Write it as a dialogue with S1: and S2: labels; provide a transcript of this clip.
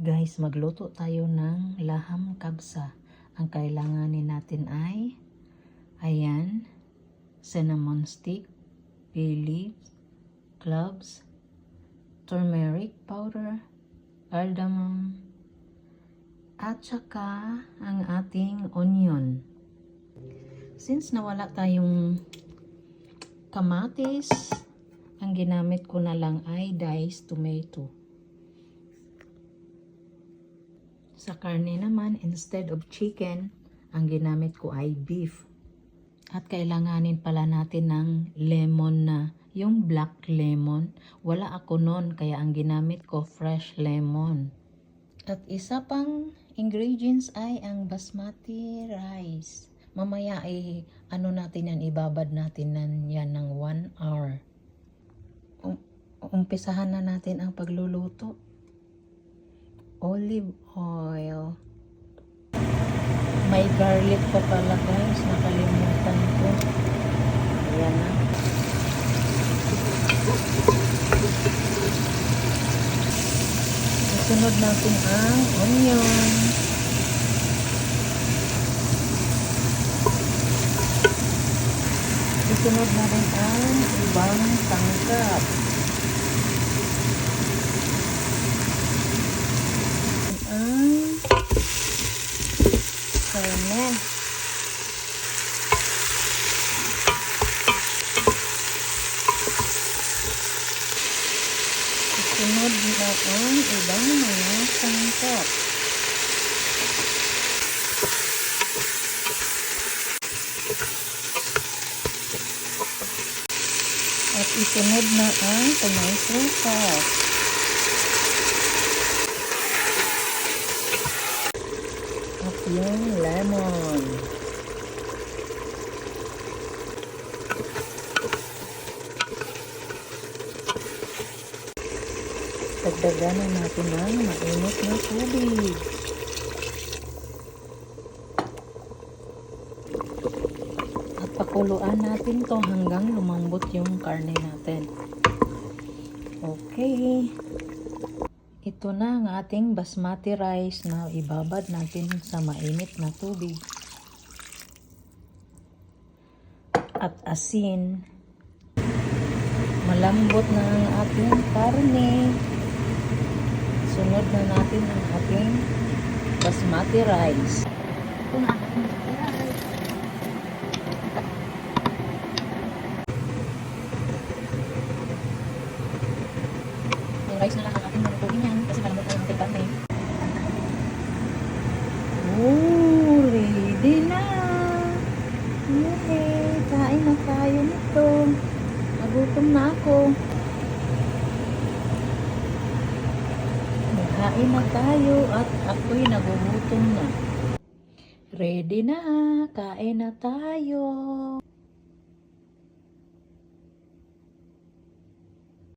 S1: Guys, magluto tayo ng laham kabsa. Ang kailanganin natin ay, ayan, cinnamon stick, bay leaves, cloves, turmeric powder, cardamom, at saka ang ating onion. Since nawala tayong kamatis, ang ginamit ko na lang ay diced tomato. Sa karne naman, instead of chicken, ang ginamit ko ay beef. At kailanganin pala natin ng lemon na, yung black lemon. Wala ako noon, kaya ang ginamit ko fresh lemon. At isa pang ingredients ay ang basmati rice. Mamaya ay ano natin yan, ibabad natin yan ng 1 hour. Um, umpisahan na natin ang pagluluto olive oil. May garlic pa pala guys. Nakalimutan ko. Ayan na. Isunod natin ang onion. Isunod na rin ang ibang tangkap. ang karne. Isunod na ang ibang mga sangkap. At isunod na ang tomato sauce. Yung lemon. Dagdagan na natin ng mainit na tubig. At pakuluan natin to hanggang lumambot yung karne natin. Okay. Ito na ang ating basmati rice na ibabad natin sa mainit na tubig. At asin. Malambot na ang ating karne. Sunod na natin ang ating basmati rice. Ito na ating rice. Rice na lang ang ating malutuin yan kasi malambot na yung ating karne. Ready na! Yay! Kain na tayo nito. Nagutom na ako. Kain na tayo at ako'y nagugutom na. Ready na! Kain na tayo!